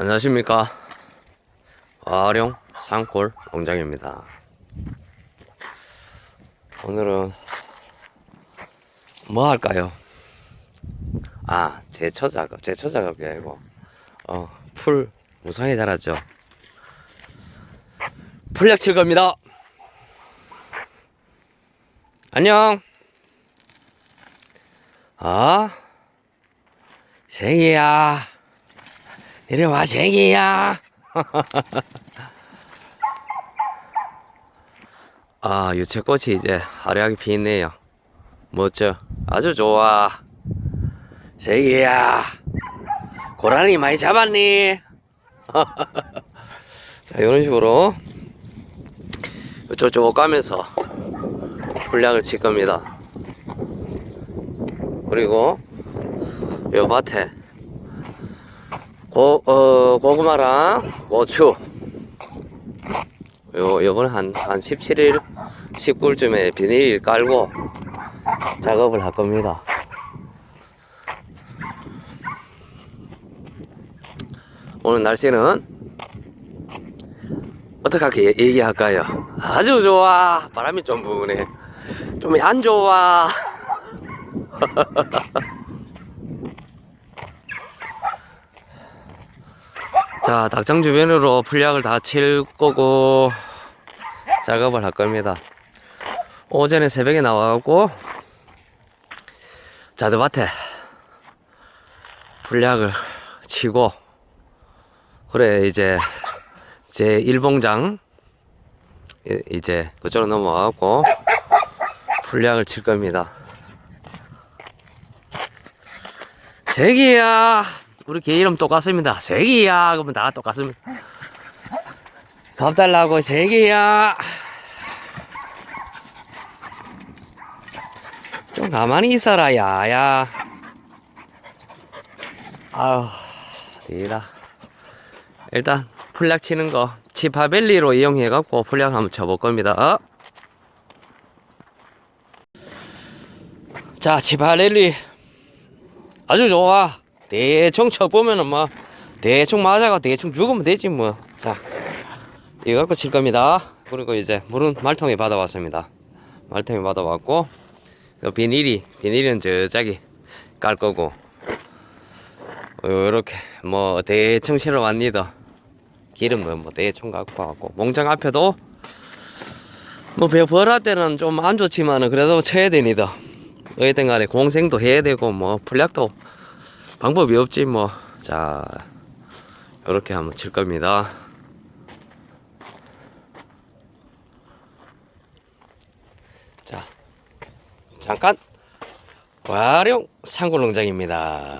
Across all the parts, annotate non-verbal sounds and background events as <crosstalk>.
안녕하십니까. 화룡 산골 농장입니다. 오늘은 뭐 할까요? 아 제초 작업 제초 작업이 아니고 어 풀 무성히 자랐죠. 풀약 칠 겁니다. 안녕. 아 생이야 이리 와 생이야. 아 유채꽃이 이제 화려하게 피었네요. 멋져. 아주 좋아. 생이야 고라니 많이 잡았니? <laughs> 자 이런 식으로 이쪽저쪽 가면서 풀약을 칠 겁니다. 그리고 요 밭에 고, 어, 고구마랑 고추 요, 요번에 한, 한 17일, 19일쯤에 비닐 깔고 작업을 할 겁니다. 오늘 날씨는 어떻게 얘기할까요? 아주 좋아. 바람이 좀 부네. 좀 안 좋아. <laughs> 자, 닭장 주변으로 풀약을 다 칠 거고 작업을 할 겁니다. 오전에 새벽에 나와갖고 자드밭에 풀약을 치고 그래 이제 제 일봉장 이- 이제 그쪽으로 넘어가고 풀약을 칠 겁니다. 제기야 우리 개 이름 똑같습니다. 제기야 그러면 다 똑같습니다. 밥 달라고 제기야 좀 가만히 있어라 야 야 아우 이라 일단 풀약 치는 거 치파벨리로 이용해 갖고 풀약 한번 쳐볼 겁니다 어? 자 치파벨리 아주 좋아 대충 쳐보면은 뭐 대충 맞아가 대충 죽으면 되지 뭐 자 이거 갖고 칠 겁니다. 그리고 이제 물은 말통에 받아왔습니다. 말통에 받아왔고 요 비닐이 비닐은 저짝이 깔 거고 요렇게 뭐 대충 실어 왔니다. 기름은 뭐 대충 갖고 왔고 몽장 앞에도 뭐 벌할 때는 좀 안 좋지만은 그래도 쳐야 됩니다. 어쨌든 간에 공생도 해야 되고 뭐 풀약도 방법이 없지 뭐. 자 요렇게 한번 칠 겁니다. 자 잠깐. 활용 상골농장입니다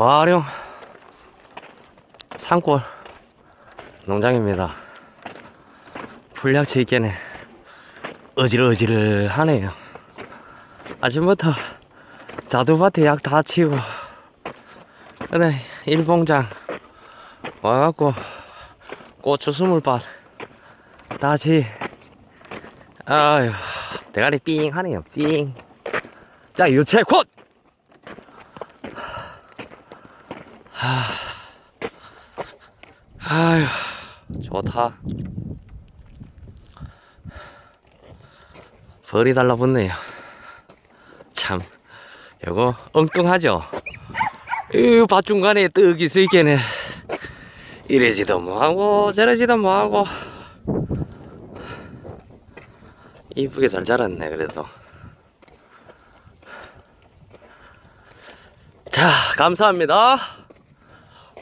화룡 산골 농장입니다. 풀약치 있겠네. 어질어질 하네요. 아침부터 자두밭에 약 다 치고, 근데 일봉장 와갖고 고추 스물밭 다시, 아유, 대가리 삥 하네요, 삥. 자, 유채 곧! 아휴, 좋다. 벌이 달라붙네요. 참, 요거 엉뚱하죠? 이 밭 중간에 떡이 수 있겠네. 이래지도 뭐하고, 저래지도 뭐하고. 이쁘게 잘 자랐네, 그래도. 자, 감사합니다.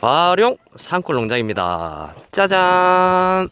화룡 산골 농장입니다. 짜잔!